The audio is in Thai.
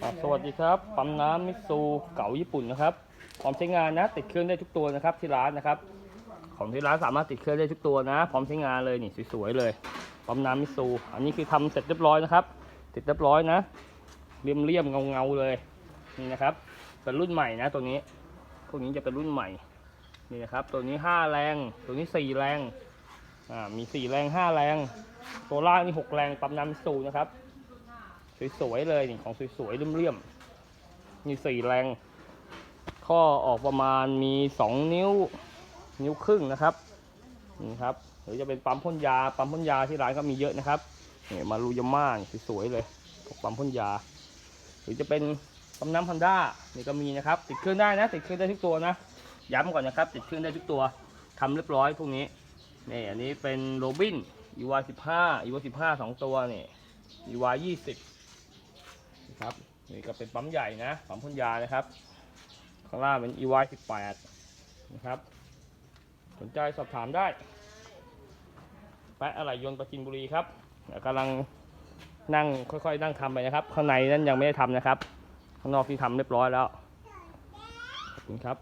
สวัสดีครับปั๊มน้ำมิซูเก่าญี่ปุ่นนะครับพร้อมใช้งานนะ ติดเครื่องได้ทุกตัวนะครับที่ร้านนะครับ ของที่ร้านสามารถติดเครื่องได้ทุกตัวนะ พร้อมใช้งานเลยนี่สวยๆเลยปั๊มน้ำมิซูอันนี้คือทำเสร็จเรียบร้อยนะครับติดเรียบร้อยนะเรียมเรียมเงาเงาๆเลยนี่นะครับ เป็นรุ่นใหม่นะตัวนี้พวกนี้จะเป็นรุ่นใหม่นี่นะครับ ตัวนี้5แรง ตัวนี้4แรงอ่ามี4แรง5แรงตัวล่างนี่6แรงปั๊มน้ำมิซูนะครับ สวยๆเลยนี่ของสวยๆเลี่ยมๆมีสี่แรง ข้อออกประมาณมีสองนิ้วนิ้วครึ่งนะครับนี่ครับหรือจะเป็นปั๊มพ่นยาปั๊มพ่นยาที่ร้านก็มีเยอะนะครับนี่มารูยาม่าสวยๆเลยพวกปั๊มพ่นยา หรือจะเป็นปั๊มน้ำพันด้านี่ก็มีนะครับ ติดเครื่องได้นะ ติดเครื่องได้ทุกตัวนะย้ำก่อนนะครับ ติดเครื่องได้ทุกตัวทำเรียบร้อยพวกนี้นี่อันนี้เป็นโรบินอีวาสิบห้าอีวาสิบห้าสองตัวนี่อีวายี่สิบ ครับ นี่ก็เป็นปั๊มใหญ่นะปั๊มพ่นยานะครับ ข้างล่างเป็น EY 18 นะครับ สนใจสอบถามได้ แปะอะไรยนต์ประจินบุรีครับเดี๋ยวกำลังนั่งค่อยๆ นั่งทำไปนะครับ ข้างในนั้นยังไม่ได้ทำนะครับ ข้างนอกที่ทำเรียบร้อยแล้ว ขอบคุณครับ